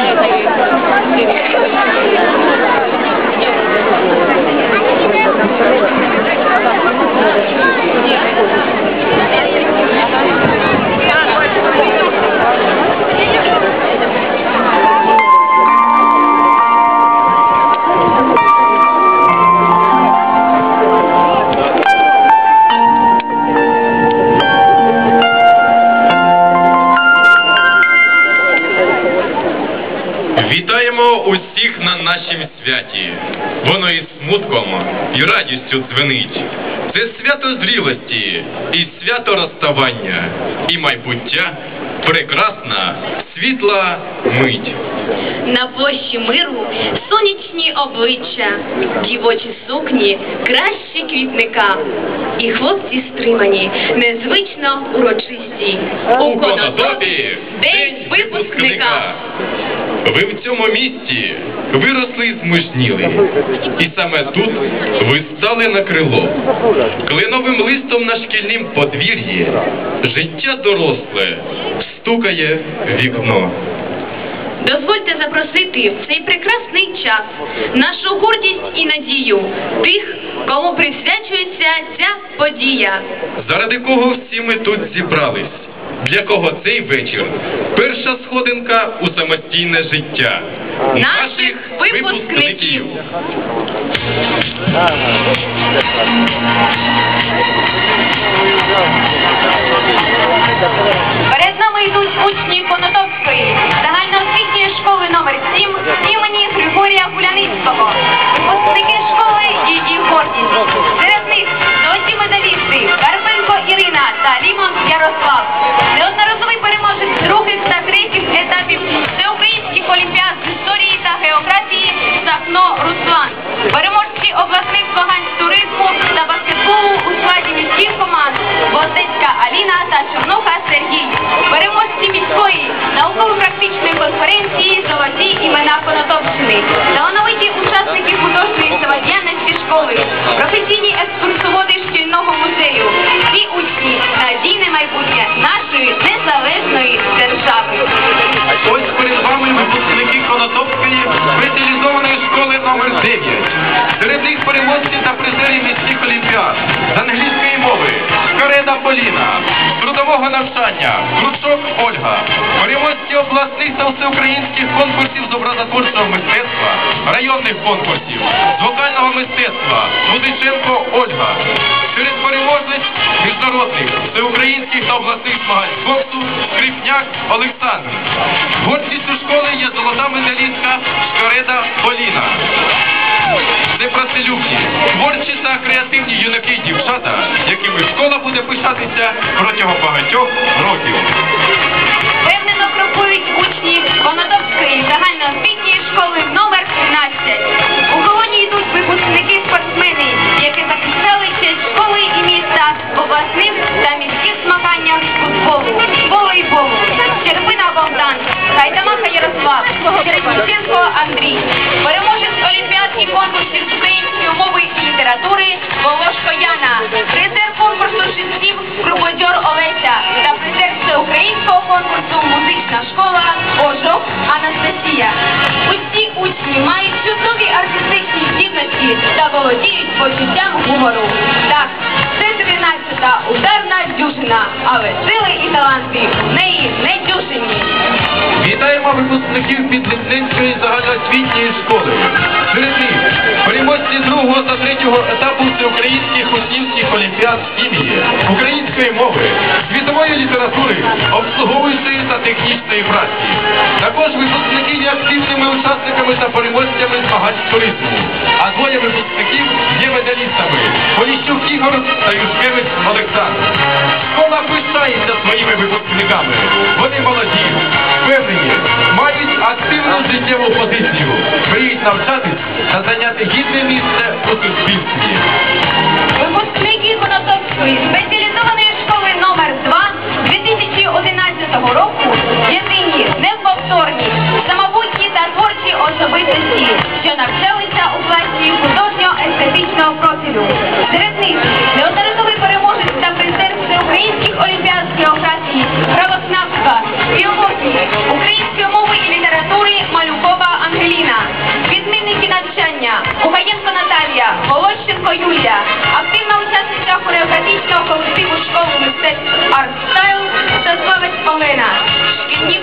Thank you. Усіх на нашім святі. Воно і смутком, і радістю дзвенить. Це свято зрілості, і свято розставання, і майбуття прекрасна, світла мить. На площі миру сонячні обличчя, дівочі сукні краще квітника. І хлопці стримані, незвично урочисті. У Конотопі день випускника. Ви в цьому місті виросли і змужніли. І саме тут ви стали на крило. Клиновим листом на шкільнім подвір'ї життя доросле стукає в вікно. Дозвольте запросити в цей прекрасний час нашу гордість і надію тих, кому присвячується ця подія. Заради кого всі ми тут зібрались? Для кого цей вечір? Перша сходинка у самостійне життя Наших випускників. Перед Руслан. Переможці Поліна, трудового навчання, Кручок Ольга, переможці обласних та всеукраїнських конкурсів з образотворчого мистецтва, районних конкурсів, з вокального мистецтва, Музиченко Ольга. Серед переможниць міжнародних, всеукраїнських та обласних змагань боксу Скрипняк Олександр. Гордістю школи є золота медалістка Шкареда Поліна. Це працелюбні, творчі та креативні юнаки і дівчата, якими школа буде пишатися протягом багатьох років. Впевнено крокують учні Конотопської загальноосвітньої школи номер 13. У колоні йдуть випускники спортсмени, чудові артистичні здібності та володіють почуттям гумору. Так, це 13-та ударна дюжина, але сили і таланти в неї не дюжині. Вітаємо випускників Підлісненської загальноосвітньої школи. Серед них переможці другого та третього етапу всеукраїнських учнівських олімпіад хімії, української мови, світової літератури, обслуговуючої та технічної праці. Також випускники є активними учасниками та переможцями змагань туризму. А двоє випускників є медалістами Поліщук Ігор та Юшкевич Олександр. Школа пишається своїми випускниками. Вони молоді, впевнені, мають активну життєву позицію, мріють навчатись та зайняти гідне місце у суспільстві.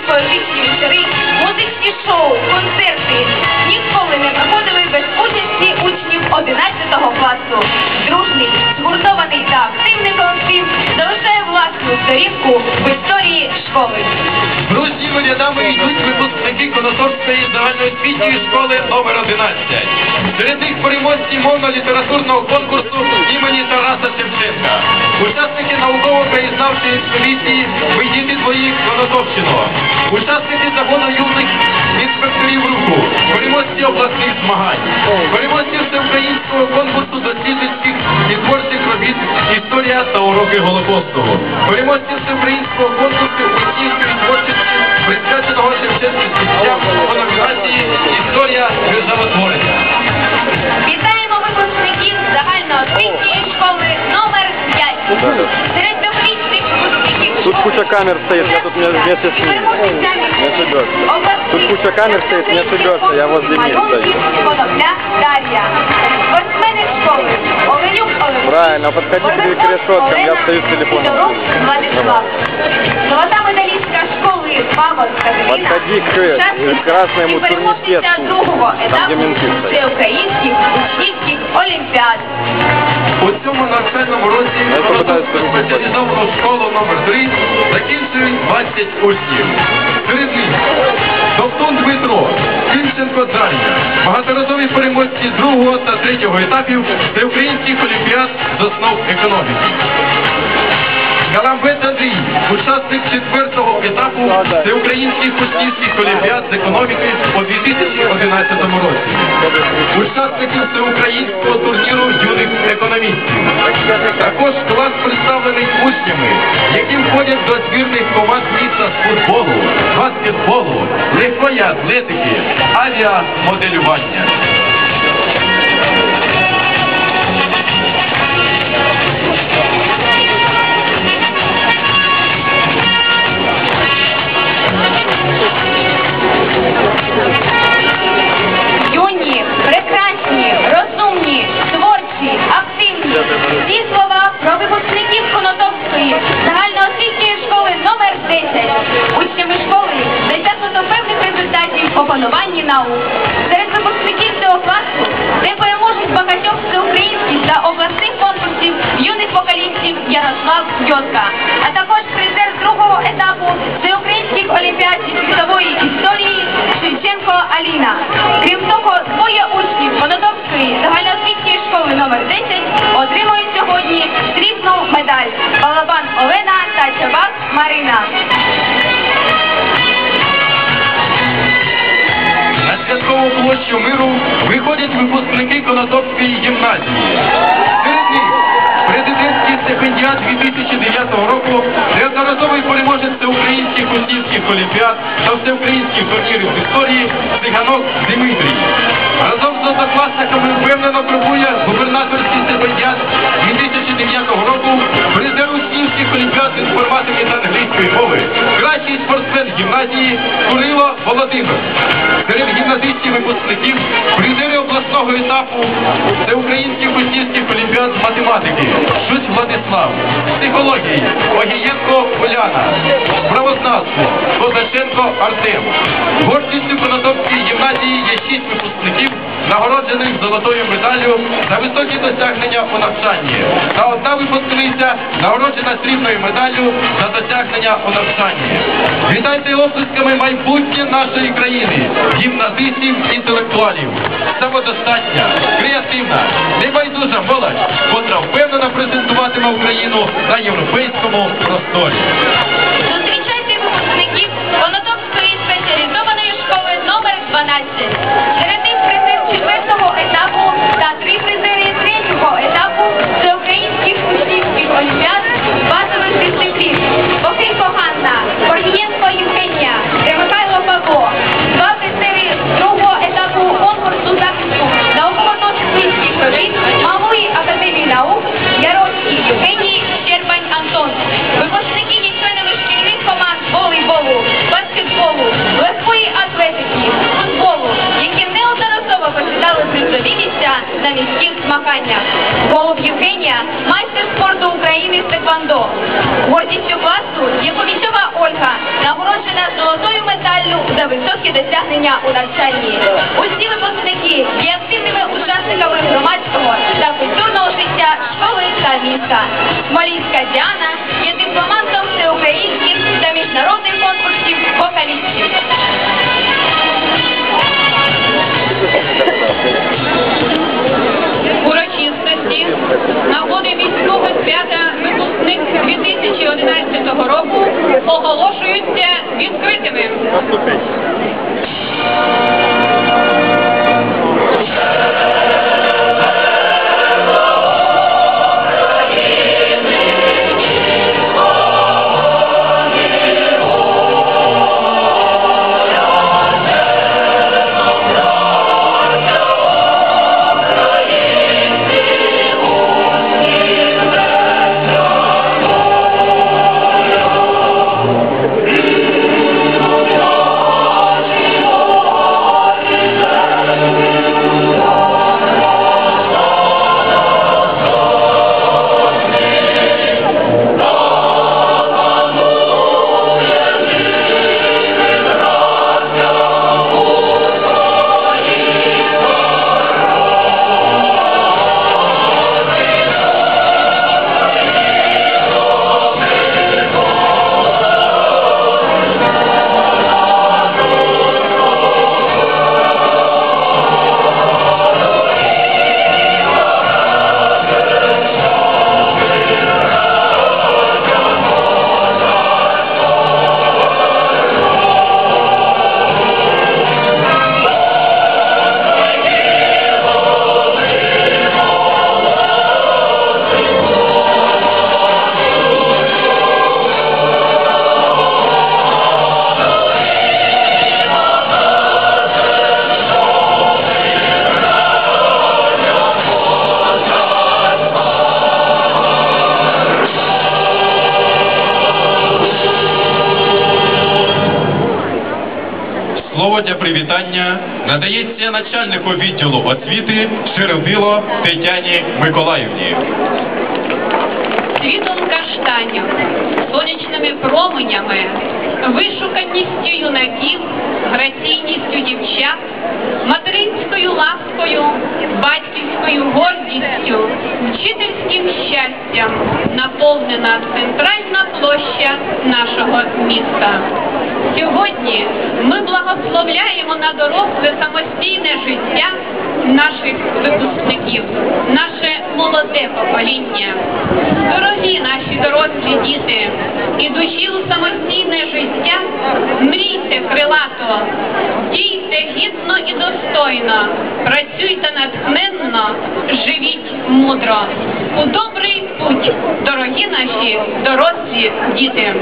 великі вечори, музичні шоу, концерти ніколи не проходили без участі учнів 11 класу. Дружний, згуртований та активний колектив залишає власну сторінку в історії школи. Дружніми рядами йдуть випускники. Конотопської загальноосвітньої школи номер 11. Серед них переможці мовно-літературного конкурсу імені Тараса Шевченка. Учасники науково-краєзнавчої експедиції «Вийдіти твої Конотопщину. Учасники загону юних інспекторів руху, переможці обласних змагань, переможці всеукраїнського конкурсу дослідницьких і творчих робіт Історія та уроки Голокосту, переможці всеукраїнського конкурсу творчості, присвяченого Шевченківським життям у номінації Історія державотворення. Вітаємо випускників загальноосвітньої школи номер 5. Серед цьогорічних випускників Тут школи куча камер стоит, я тут не- вместе с ними. Не ошибешься. Тут куча камер стоит, не ошибешься, я возле них стою. Конопля Дар'я. Спортсмени школи Оленюк Олексій. Правильно, подходите к решеткам, я стою с телефоном. Сидорук Владислав. Золота медалістка школи Павло Катерина. Подходи к, красному другого там, етапу де мінки стоять. всеукраїнських учнівських олімпіад. У цьому навчальному році не спеціалізовану школу номер 3 закінчують 20 учнів. Серед них Топтун Дмитро, Кільченко Дар'я, багаторазові переможці другого та третього етапів всеукраїнських олімпіад з основ економіки. Галамбет Андрій, учасник четвертого етапу всеукраїнських учнівських олімпіад з економіки у 2011 році. Учасники всеукраїнського турніру юних економістів. Також клас представлений учнями, які входять до збірних команд міста з футболу, баскетболу, легкої атлетики, авіамоделювання. Thank you. Марина. На святкову площу миру виходять випускники Конотопської гімназії. Серед них президентський стипендіат 2009 року, неодноразовий переможець всеукраїнських учнівських олімпіад та всеукраїнських турнірів з історії Циганок Дмитрій. Разом з однокласниками впевнено пробує губернаторський стипендіат 2009 року, інформатики та англійської мови, кращий спортсмен гімназії Курило Володимир. Серед гімназистів випускників призери обласного етапу всеукраїнських учнівських олімпіад з математики Шусь Владислав, психології Огієнко Уляна, правознавство Козаченко Артем. Гордістю Конотопської гімназії є шість випускників, нагороджених золотою медаллю за високі досягнення у навчанні. Та одна випускниця нагороджена срібною медаллю за досягнення у навчанні. Вітайте оплесками майбутнє нашої країни, гімназистів, інтелектуалів, самодостатня, креативна, небайдужа молодь, котра впевнено презентуватиме Україну на європейському просторі. Зустрічайте випускників Конотопської спеціалізованої школи номер 12. Етапу та три призери третього етапу всеукраїнських учнівських олімпіад Євгенія майстер спорту України з секвандо. Гордістю класу є Комісьова Ольга, нагороджена золотою медаллю за високі досягнення у навчанні. Усі випускники є активними учасниками громадського та культурного життя школи та міста. Смолінська Діана є дипломантом всеукраїнських та міжнародних конкурсів вокалістів. Привітання надається начальнику відділу освіти Шеребило Тетяні Миколаївні. світом каштанів, сонячними променями, вишуканістю юнаків, граційністю дівчат, материнською ласкою, батьківською гордістю, вчительським щастям наповнена центральна площа нашого міста. Сьогодні ми благословляємо на доросле самостійне життя наших випускників, наше молоде покоління. Дорогі наші дорослі діти, ідучи у самостійне життя, мрійте крилато, дійте гідно і достойно, працюйте натхненно, живіть мудро. У добрий путь, дорогі наші дорослі діти.